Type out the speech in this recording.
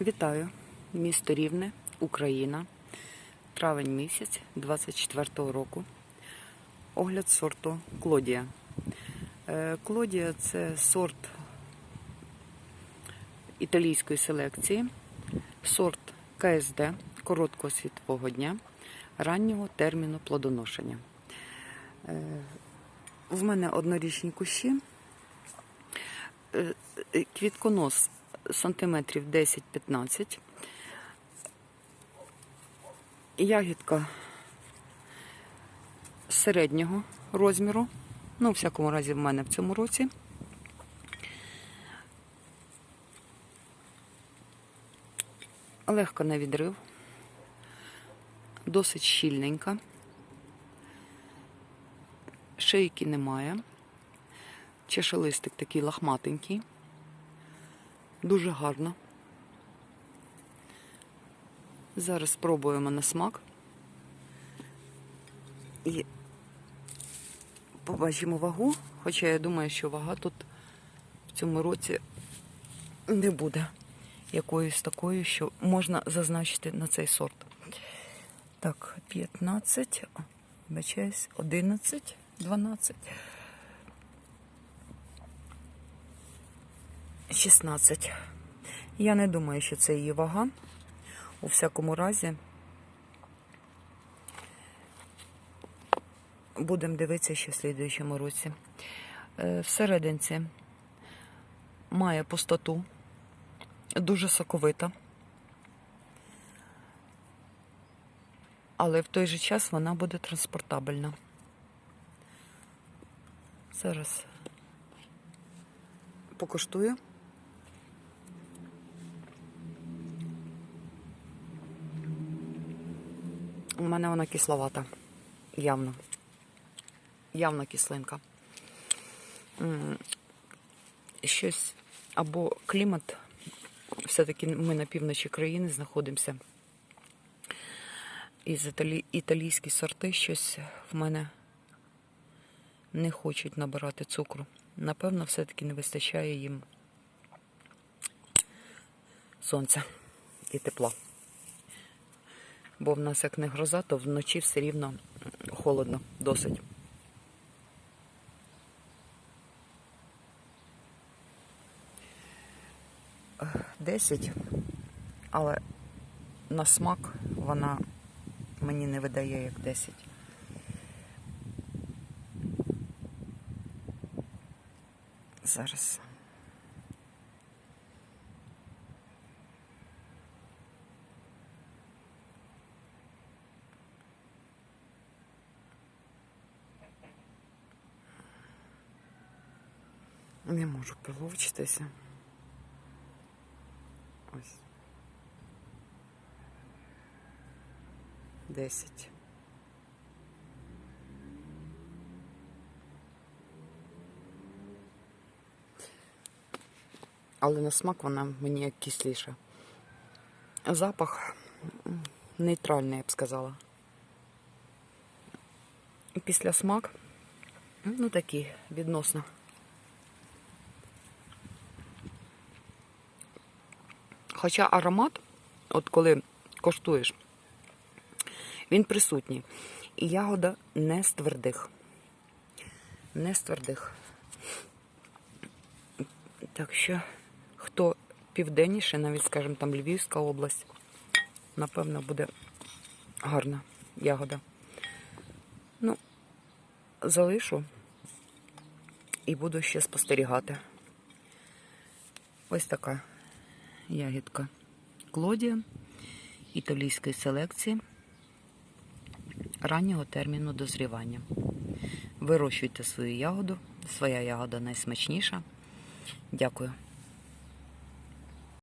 Вітаю! Місто Рівне, Україна. Травень місяць 24-го року. Огляд сорту Клодія. Е, Клодія це сорт італійської селекції, сорт КСД короткого світового дня, раннього терміну плодоношення. Е, В мене однорічні кущі. Е, Квітконос сантиметрів 10-15. Ягідка середнього розміру. Ну, у всякому разі, в мене в цьому році. Легко на відрив. Досить щільненька. Шийки немає. Чешелистик такий лахматенький. Дуже гарно. Зараз спробуємо на смак. І побачимо вагу, хоча я думаю, що вага тут в цьому році не буде якоюсь такою, що можна зазначити на цей сорт. Так, 15, о, вибачаюсь, 11, 12. 16. Я не думаю, що це її вага. У всякому разі, будемо дивитися ще в слідуючому році. Е, Всерединці має пустоту, дуже соковита, але в той же час вона буде транспортабельна. Зараз покуштую. У мене вона кисловата. Явно. Явно кислинка. Щось або клімат. Все-таки ми на півночі країни знаходимося. І італійські сорти щось в мене не хочуть набирати цукру. Напевно, все-таки не вистачає їм сонця і тепла. Бо в нас як не гроза, то вночі все рівно холодно досить. Десять, але на смак вона мені не видає як 10. Зараз. Не можу приловчитися. Ось. Десять. Але на смак вона мені як кисліша. Запах нейтральний, я б сказала. Після смак, ну такий відносно. Хоча аромат, от коли коштуєш, він присутній. І ягода не з твердих. Не з твердих. Так що, хто південніше, навіть, скажімо, там Львівська область, напевно, буде гарна ягода. Ну, залишу і буду ще спостерігати. Ось така ягідка Клодія італійської селекції раннього терміну дозрівання. Вирощуйте свою ягоду, своя ягода найсмачніша. Дякую.